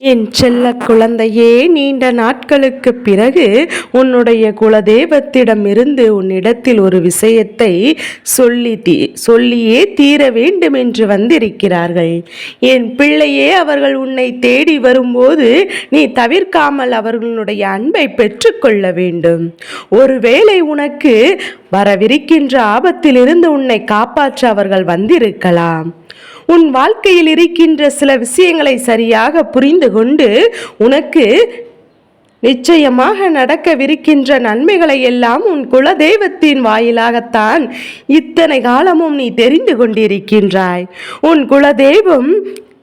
என் செல்ல குழந்தையே நீண்ட நாட்களுக்கு பிறகு உன்னுடைய குலதெய்வத்திடமிருந்து உன்னிடத்தில் ஒரு விஷயத்தை சொல்லி தீ சொல்லியே தீர வேண்டும் என்று வந்திருக்கிறார்கள். என் பிள்ளையே அவர்கள் உன்னை தேடி வரும்போது நீ தவிர்க்காமல் அவர்களுடைய அன்பை பெற்றுக்கொள்ள வேண்டும். ஒருவேளை உனக்கு வரவிருக்கின்ற ஆபத்திலிருந்து உன்னை காப்பாற்ற அவர்கள் வந்திருக்கலாம். உன் வாழ்க்கையில் இருக்கின்ற சில விஷயங்களை சரியாக புரிந்து கொண்டு உனக்கு நிச்சயமாக நடக்கவிருக்கின்ற நன்மைகளை எல்லாம் உன் குலதெய்வத்தின் வாயிலாகத்தான் இத்தனை காலமும் நீ தெரிந்து கொண்டிருக்கின்றாய். உன் குலதெய்வம்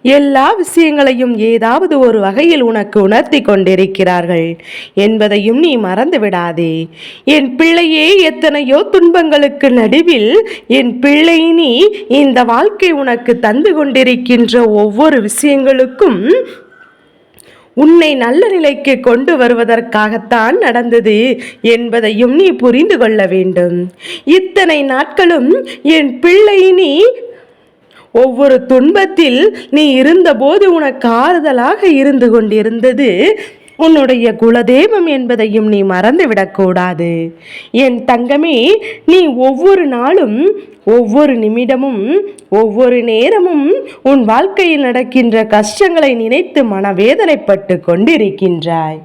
எல்லா விஷயங்களையும் ஏதாவது ஒரு வகையில் உனக்கு உணர்த்தி கொண்டிருக்கிறார்கள் என்பதையும் நீ மறந்து விடாதே என் பிள்ளையே எத்தனையோ துன்பங்களுக்கு நடுவில் என் பிள்ளை நீ இந்த வாழ்க்கை உனக்கு தந்து கொண்டிருக்கின்ற ஒவ்வொரு விஷயங்களுக்கும் உன்னை நல்ல நிலைக்கு கொண்டு வருவதற்காகத்தான் நடந்தது என்பதையும் நீ புரிந்து கொள்ள வேண்டும். இத்தனை நாட்களும் என் பிள்ளை நீ ஒவ்வொரு துன்பத்தில் நீ இருந்தபோது உனக்கு ஆறுதலாக இருந்து கொண்டிருந்தது. உன்னுடைய குலதெய்வம் என்பதையும் நீ மறந்துவிடக்கூடாது என் தங்கமே நீ ஒவ்வொரு நாளும் ஒவ்வொரு நிமிடமும் ஒவ்வொரு நேரமும் உன் வாழ்க்கையில் நடக்கின்ற கஷ்டங்களை நினைத்து மனவேதனைப்பட்டு கொண்டிருக்கின்றாய்.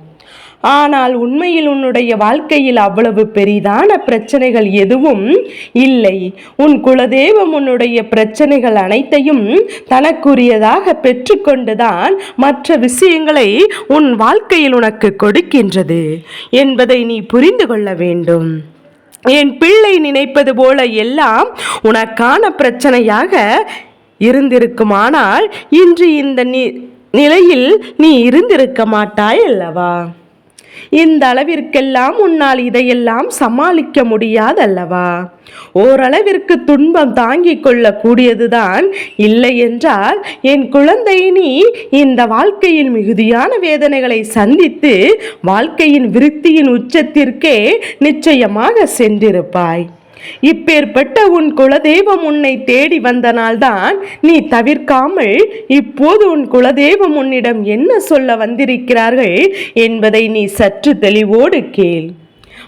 ஆனால் உண்மையில் உன்னுடைய வாழ்க்கையில் அவ்வளவு பெரிதான பிரச்சனைகள் எதுவும் இல்லை. உன் குலதெய்வம் உன்னுடைய பிரச்சனைகள் அனைத்தையும் தனக்குரியதாக பெற்றுக்கொண்டுதான் மற்ற விஷயங்களை உன் வாழ்க்கையில் உனக்கு கொடுக்கின்றது என்பதை நீ புரிந்து கொள்ள வேண்டும். என் பிள்ளை நினைப்பது போல எல்லாம் உனக்கான பிரச்சனையாக இருந்திருக்குமானால் இன்று இந்த நி நிலையில் நீ இருந்திருக்க மாட்டாய் அல்லவா? இந்த அளவிற்கெல்லாம் உன்னால் இதையெல்லாம் சமாளிக்க முடியாதல்லவா? ஓரளவிற்கு துன்பம் தாங்கிக் கொள்ளக்கூடியதுதான் இல்லை என்றால் என் குழந்தை நீ இந்த வாழ்க்கையில் மிகுதியான வேதனைகளை சந்தித்து வாழ்க்கையின் விருத்தியின் உச்சத்திற்கே நிச்சயமாக சென்றிருப்பாய். இப்பேற்பட்ட உன் குலதெய்வம் உன்னை தேடி வந்தனால்தான் நீ தவிர்க்காமல் இப்போது உன் குலதெய்வம் உன்னிடம் என்ன சொல்ல வந்திருக்கிறார்கள் என்பதை நீ சற்று தெளிவோடு கேள்.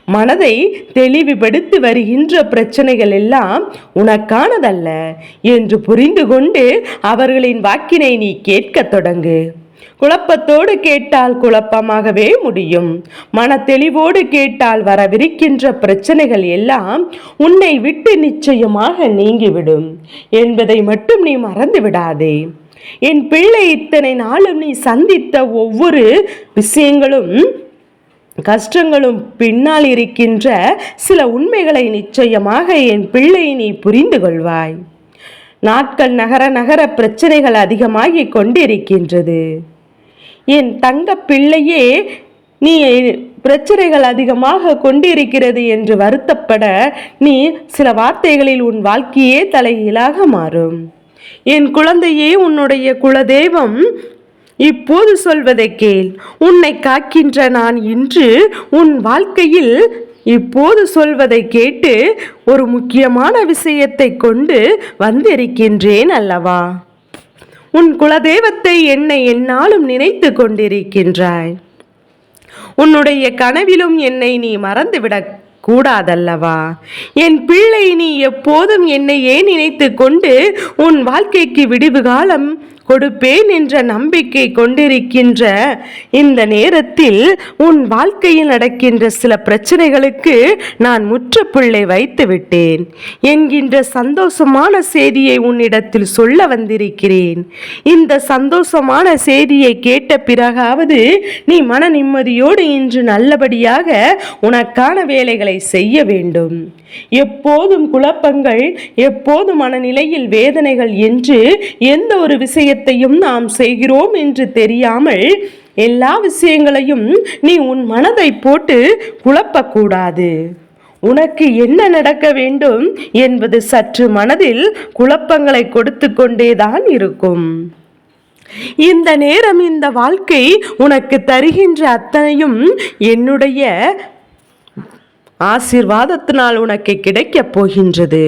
மனதை தெளிவுபடுத்தி வருகின்ற பிரச்சனைகள் எல்லாம் உனக்கானதல்ல என்று புரிந்து கொண்டு அவர்களின் வாக்கினை நீ கேட்கத் தொடங்கு. குழப்பத்தோடு கேட்டால் குழப்பமாகவே முடியும். மன தெளிவோடு கேட்டால் வரவிருக்கின்ற பிரச்சனைகள் எல்லாம் உன்னை விட்டு நிச்சயமாக நீங்கிவிடும். என்பதை மட்டும் நீ மறந்து விடாதே என் பிள்ளை இத்தனை நாளும் நீ சந்தித்த ஒவ்வொரு விஷயங்களும் கஷ்டங்களும் பின்னால் இருக்கின்ற சில உண்மைகளை நிச்சயமாக என் பிள்ளை நீ புரிந்து கொள்வாய் நாட்கள் நகர நகர பிரச்சனைகள் அதிகமாகி கொண்டிருக்கின்றது. என் தங்க பிள்ளையே நீ பிரச்சனைகள் அதிகமாக கொண்டிருக்கிறது என்று வருத்தப்பட நீ சில வார்த்தைகளில் உன் வாழ்க்கையே தலைகீழாக மாறும். என் குழந்தையே உன்னுடைய குலதெய்வம் இப்போது சொல்வதை கேள். உன்னை காக்கின்ற நான் இன்று உன் வாழ்க்கையில் இப்போது சொல்வதை கேட்டு ஒரு முக்கியமான விஷயத்தை கொண்டு வந்திருக்கின்றேன் அல்லவா? உன் குலதெய்வத்தை என்னை என்னாலும் நினைத்து கொண்டிருக்கின்றாய். உன்னுடைய கனவிலும் என்னை நீ மறந்துவிடக் கூடாதல்லவா? என் பிள்ளை நீ எப்போதும் என்னையே நினைத்து கொண்டு உன் வாழ்க்கைக்கு விடிவு காலம் கொடுப்பேன் என்ற நம்பிக்கை கொண்டிருக்கின்ற இந்த நேரத்தில் உன் வாழ்க்கையில் நடக்கின்ற சில பிரச்சனைகளுக்கு நான் முற்றுப்புள்ளை வைத்து விட்டேன். என்கின்ற சந்தோஷமான செய்தியை உன்னிடத்தில் சொல்ல வந்திருக்கிறேன். இந்த சந்தோஷமான செய்தியை கேட்ட பிறகாவது நீ மன நிம்மதியோடு இன்று நல்லபடியாக உனக்கான வேலைகளை செய்ய வேண்டும். எப்போதும் குழப்பங்கள் எப்போதும் மனநிலையில் வேதனைகள் என்று எந்த ஒரு விஷயத்தை விஷயத்தையும் நாம் செய்கிறோம் என்று தெரியாமல் எல்லா விஷயங்களையும் நீ உன் மனதை போட்டு குழப்பக்கூடாது. உனக்கு என்ன நடக்க வேண்டும் என்பது சற்று மனதில் குழப்பங்களை கொடுத்து கொண்டேதான் இருக்கும். இந்த நேரம் இந்த வாழ்க்கை உனக்கு தருகின்ற அத்தனையும் என்னுடைய ஆசீர்வாதத்தினால் உனக்கு கிடைக்கப் போகின்றது.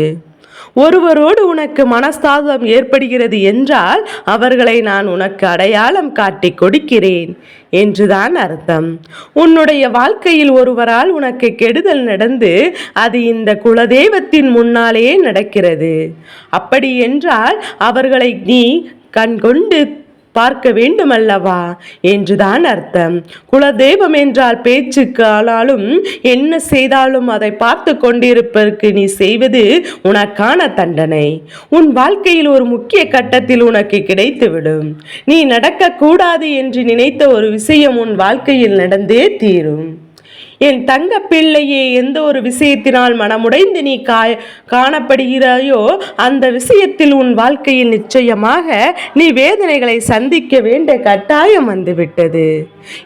ஒருவரோடு உனக்கு மனஸ்தாபம் ஏற்படுகிறது என்றால் அவர்களை நான் உனக்கு அடையாளம் காட்டி கொடுக்கிறேன் என்றுதான் அர்த்தம். உன்னுடைய வாழ்க்கையில் ஒருவரால் உனக்கு கெடுதல் நடந்து அது இந்த குலதெய்வத்தின் முன்னாலே நடக்கிறது. அப்படி என்றால் அவர்களை நீ கண்கொண்டு பார்க்க பார்க்க வேண்டுமல்லவா? என்றுதான் அர்த்தம். குலதெய்வம் என்றால் பேச்சுக்கு ஆனாலும் என்ன செய்தாலும் அதை பார்த்து கொண்டிருப்பதற்கு நீ செய்வது உனக்கான தண்டனை. உன் வாழ்க்கையில் ஒரு முக்கிய கட்டத்தில் உனக்கு கிடைத்துவிடும். நீ நடக்கக்கூடாது என்று நினைத்த ஒரு விஷயம் உன் வாழ்க்கையில் நடந்தே தீரும். என் தங்க பிள்ளையே எந்த ஒரு விஷயத்தினால் மனமுடைந்து நீ காய காணப்படுகிறாயோ அந்த விஷயத்தில் உன் வாழ்க்கையில் நிச்சயமாக நீ வேதனைகளை சந்திக்க வேண்டிய கட்டாயம் வந்துவிட்டது.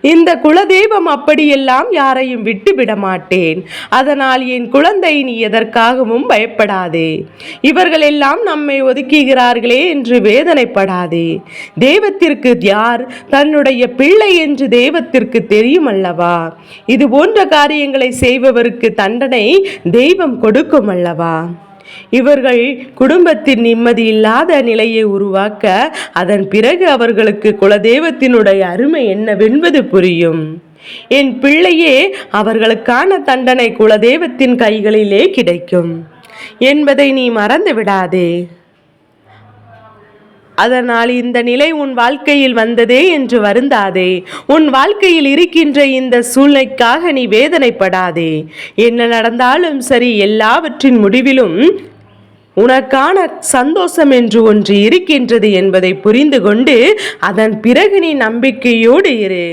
இந்த குலதெய்வம் அப்படியெல்லாம் யாரையும் விட்டுவிட மாட்டேன் அதனால் என் குழந்தை நீ எதற்காகவும் பயப்படாதே. இவர்கள் எல்லாம் நம்மை ஒதுக்குகிறார்களே என்று வேதனைப்படாதே. தெய்வத்திற்கு யார் தன்னுடைய பிள்ளை என்று தெய்வத்திற்கு தெரியும் அல்லவா இது போன்ற காரியங்களை செய்பவருக்கு தண்டனை தெய்வம் கொடுக்கும் அல்லவா இவர்கள் குடும்பத்தின் நிம்மதி இல்லாத நிலையை உருவாக்க அதன் பிறகு அவர்களுக்கு குலதெய்வத்தினுடைய அருமை என்னவென்பது புரியும். என் பிள்ளையே அவர்களுக்கான தண்டனை குலதெய்வத்தின் கைகளிலே கிடைக்கும். என்பதை நீ மறந்து விடாதே அதனால் இந்த நிலை உன் வாழ்க்கையில் வந்ததே என்று வருந்தாதே. உன் வாழ்க்கையில் இருக்கின்ற இந்த சூழ்நிலைக்காக நீ வேதனைப்படாதே. என்ன நடந்தாலும் சரி எல்லாவற்றின் முடிவிலும் உனக்கான சந்தோஷம் என்று ஒன்று இருக்கின்றது என்பதை புரிந்து கொண்டு அதன் பிறகு நீ நம்பிக்கையோடு இரு.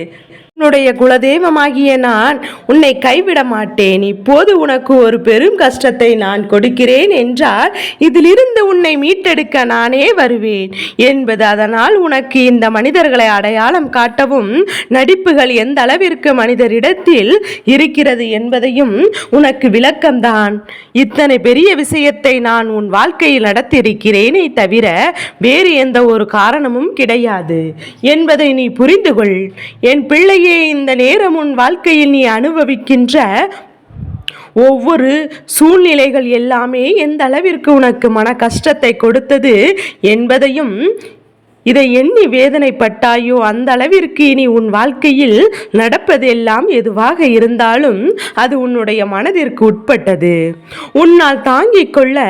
உன்னுடைய குலதெய்வமாகிய நான் உன்னை கைவிட மாட்டேன் இப்போது உனக்கு ஒரு பெரும் கஷ்டத்தை நான் கொடுக்கிறேன் என்றால் இதிலிருந்து உன்னை மீட்டெடுக்க நானே வருவேன். என்பது அதனால் உனக்கு இந்த மனிதர்களை அடையாளம் காட்டவும் நடிப்புகள் எந்த அளவிற்கு மனிதரிடத்தில் இருக்கிறது என்பதையும் உனக்கு விளக்கம்தான். இத்தனை பெரிய விஷயத்தை நான் உன் வாழ்க்கையில் நடத்தியிருக்கிறேனே தவிர வேறு எந்த ஒரு காரணமும் கிடையாது. என்பதை நீ புரிந்து கொள் என் பிள்ளையை இந்த நேரம் உன் வாழ்க்கையில் நீ அனுபவிக்கின்ற ஒவ்வொரு சூழ்நிலைகள் எல்லாமே எந்த அளவிற்கு உனக்கு மன கஷ்டத்தை கொடுத்தது என்பதையும் இதை எண்ணி வேதனைப்பட்டாயோ அந்த அளவிற்கு இனி உன் வாழ்க்கையில் நடப்பதெல்லாம் எதுவாக இருந்தாலும் அது உன்னுடைய மனதிற்கு உட்பட்டது. உன்னால் தாங்கிக் கொள்ள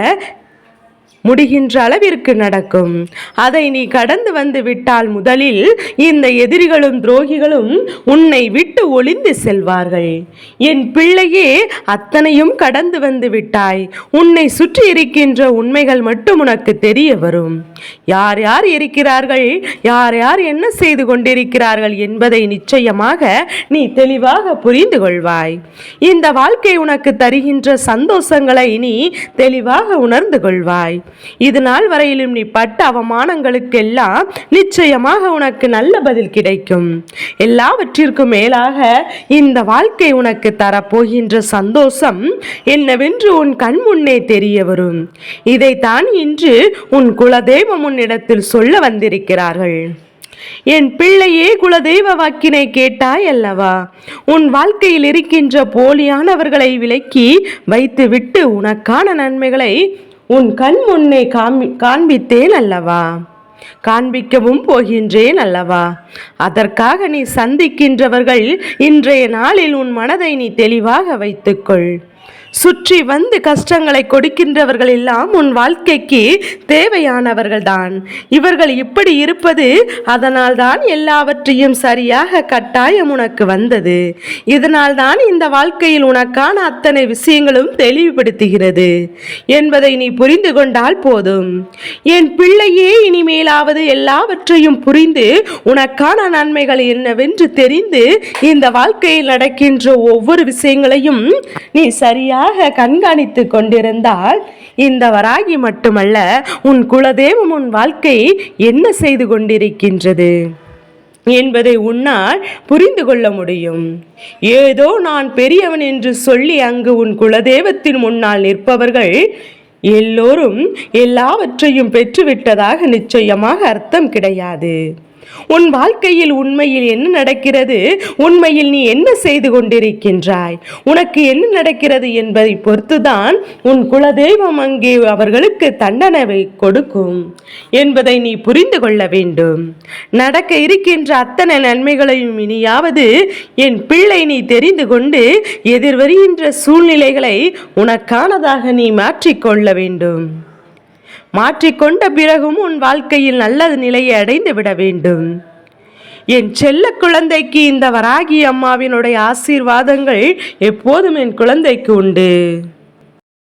முடிகின்ற அளவிற்கு நடக்கும். அதை நீ கடந்து வந்து விட்டால் முதலில் இந்த எதிரிகளும் துரோகிகளும் உன்னை விட்டு ஒளிந்து செல்வார்கள். என் பிள்ளையே அத்தனையும் கடந்து வந்து விட்டாய். உன்னை சுற்றி இருக்கின்ற உண்மைகள் மட்டும் உனக்கு தெரிய வரும். யார் யார் இருக்கிறார்கள்? யார் யார் என்ன செய்து கொண்டிருக்கிறார்கள் என்பதை நிச்சயமாக நீ தெளிவாக புரிந்து கொள்வாய். இந்த வாழ்க்கை உனக்கு தருகின்ற சந்தோஷங்களை நீ தெளிவாக உணர்ந்து கொள்வாய். இது நாள் வரையிலும் நீ பட்ட அவமானங்களுக்கெல்லாம் நிச்சயமாக உனக்கு நல்ல பதில் கிடைக்கும். எல்லாவற்றிற்கும் மேலாக இந்த வாழ்க்கை உனக்கு தரப்போகின்ற சந்தோஷம் என்னவென்று உன் கண் முன்னே தெரிய வரும். இதைத்தான் இன்று உன் குலதெய்வம் உன்னிடத்தில் சொல்ல வந்திருக்கிறார்கள். என் பிள்ளையே குலதெய்வ வாக்கினை கேட்டாய் அல்லவா? உன் வாழ்க்கையில் இருக்கின்ற போலியானவர்களை விலக்கி வைத்துவிட்டு உனக்கான நன்மைகளை உன் கண் முன்னே காமி காண்பித்தேன் அல்லவா? காண்பிக்கவும் போகின்றேன் அல்லவா? அதற்காக நீ சந்திக்கின்றவர்கள் இன்றைய நாளில் உன் மனதை நீ தெளிவாக வைத்துக்கொள். சுற்றி வந்து கஷ்டங்களை கொடுக்கின்றவர்கள் எல்லாம் உன் வாழ்க்கைக்கு தேவையானவர்கள்தான். இவர்கள் இப்படி இருப்பது அதனால் தான் எல்லாவற்றையும் சரியாக கட்டாயம் உனக்கு வந்தது. இதனால் தான் இந்த வாழ்க்கையில் உனக்கான அத்தனை விஷயங்களும் தெளிவுபடுத்துகிறது. என்பதை நீ புரிந்து கொண்டால் போதும். என் பிள்ளையே இனிமேலாவது எல்லாவற்றையும் புரிந்து உனக்கான நன்மைகள் என்னவென்று தெரிந்து இந்த வாழ்க்கையில் நடக்கின்ற ஒவ்வொரு விஷயங்களையும் நீ சரியாக கண்காணித்து கொண்டிருந்தால் இந்த வராகி மட்டுமல்ல உன் குலதெய்வம் உன் வாழ்க்கை என்ன செய்து கொண்டிருக்கின்றது என்பதை உன்னால் புரிந்து கொள்ள முடியும். ஏதோ நான் பெரியவன் என்று சொல்லி அங்கு உன் குலதெய்வத்தின் முன்னால் நிற்பவர்கள் எல்லோரும் எல்லாவற்றையும் பெற்றுவிட்டதாக நிச்சயமாக அர்த்தம் கிடையாது. உன் வாழ்க்கையில் உண்மையில் என்ன நடக்கிறது? உண்மையில் நீ என்ன செய்து கொண்டிருக்கின்றாய்? உனக்கு என்ன நடக்கிறது என்பதை பொறுத்துதான் உன் குலதெய்வம் அங்கே அவர்களுக்கு தண்டனை கொடுக்கும் என்பதை நீ புரிந்து கொள்ள வேண்டும். நடக்க இருக்கின்ற அத்தனை நன்மைகளையும் இனியாவது என் பிள்ளை நீ தெரிந்து கொண்டு எதிர்வருகின்ற சூழ்நிலைகளை உனக்கானதாக நீ மாற்றிக்கொள்ள வேண்டும். மாற்றிக்கொண்ட பிறகும் உன் வாழ்க்கையில் நல்லது நிலையை அடைந்து விட வேண்டும். என் செல்ல குழந்தைக்கு இந்த வராகி அம்மாவினுடைய ஆசீர்வாதங்கள் எப்போதும் என் குழந்தைக்கு உண்டு.